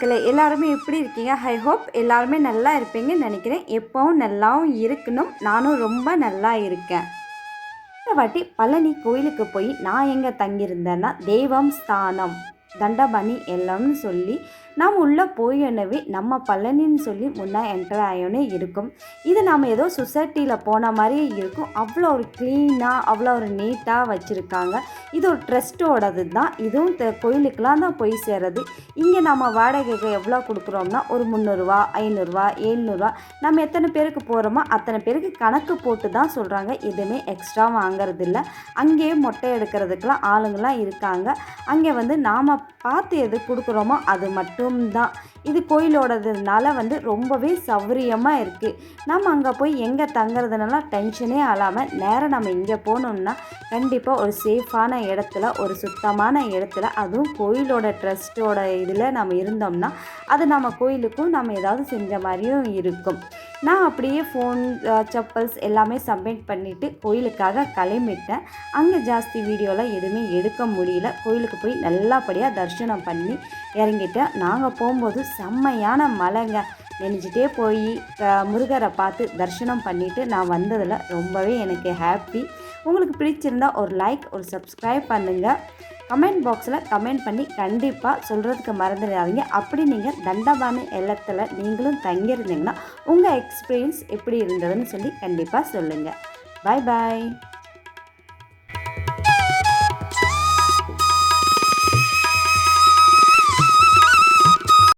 மக்களே எல்லாருமே எப்படி இருக்கீங்க? ஐ ஹோப் எல்லாருமே நல்லா இருப்பீங்கன்னு நினைக்கிறேன். எப்போவும் நல்லாவும் இருக்கணும். நானும் ரொம்ப நல்லா இருக்கேன். இந்த வாட்டி பழனி கோயிலுக்கு போய் நான் எங்கே தங்கியிருந்தேன்னா தெய்வம் ஸ்தானம். தண்டபாணி எல்லாம்னு சொல்லி நாம் உள்ளே போயினவே நம்ம பழனின்னு சொல்லி முன்னே என்டர் ஆயோன்னே இருக்கும். இது நாம் ஏதோ சொசைட்டியில் போன மாதிரியே இருக்கும். அவ்வளோ ஒரு க்ளீனாக அவ்வளோ ஒரு நீட்டாக வச்சுருக்காங்க. இது ஒரு ட்ரஸ்ட்டோடது தான். இதுவும் த- கோயிலுக்கெலாம் தான் போய் சேரது. இங்கே நம்ம வாடகைக்கு எவ்வளோ கொடுக்குறோம்னா ஒரு முந்நூறுரூவா ஐநூறுரூவா ஏழ்நூறுவா நம்ம எத்தனை பேருக்கு போகிறோமோ அத்தனை பேருக்கு கணக்கு போட்டு தான் சொல்கிறாங்க எதுவுமே எக்ஸ்ட்ரா வாங்குறதில்ல. அங்கேயே மொட்டை எடுக்கிறதுக்கெலாம் ஆளுங்களாம் இருக்காங்க. அங்கே வந்து நாம் பார்த்து எது கொடுக்குறோமோ அது மட்டும்தான். இது கோயிலோடதுனால வந்து ரொம்பவே சௌகரியமாக இருக்குது நம்ம அங்கே போய் எங்கே தங்குறதுனால டென்ஷனே ஆகாமல் நேராக நம்ம இங்கே போகணுன்னா கண்டிப்பாக ஒரு சேஃபான இடத்துல ஒரு சுத்தமான இடத்துல அதுவும் கோயிலோட ட்ரஸ்ட்டோட இதில் நம்ம இருந்தோம்னா அது நம்ம கோயிலுக்கும் நம்ம ஏதாவது செஞ்ச மாதிரியும் இருக்கும். நான் அப்படியே ஃபோன் செப்பல்ஸ் எல்லாமே சப்மிட் பண்ணிவிட்டு கோயிலுக்காக கிளம்பிட்டேன். அங்கே ஜாஸ்தி வீடியோலாம் எதுவுமே எடுக்க முடியல. கோயிலுக்கு போய் நல்லபடியாக தரிசனம் பண்ணி இறங்கிட்டேன். நாங்கள் போகும்போது செம்மையான மலைங்க. நினச்சிட்டே போய் முருகரை பார்த்து தரிசனம் பண்ணிவிட்டு நான் வந்ததில் ரொம்பவே எனக்கு ஹாப்பி உங்களுக்கு பிடிச்சிருந்தா ஒரு லைக் ஒரு சப்ஸ்கிரைப் பண்ணுங்கள் கமெண்ட் பாக்ஸில் கமெண்ட் பண்ணி கண்டிப்பாக சொல்கிறதுக்கு மறந்துடாதீங்க. அப்படி நீங்கள் தண்டபாணி இல்லத்தில் நீங்களும் தங்கியிருந்தீங்கன்னா உங்கள் எக்ஸ்பீரியன்ஸ் எப்படி இருந்ததுன்னு சொல்லி கண்டிப்பாக சொல்லுங்கள் பாய் பாய்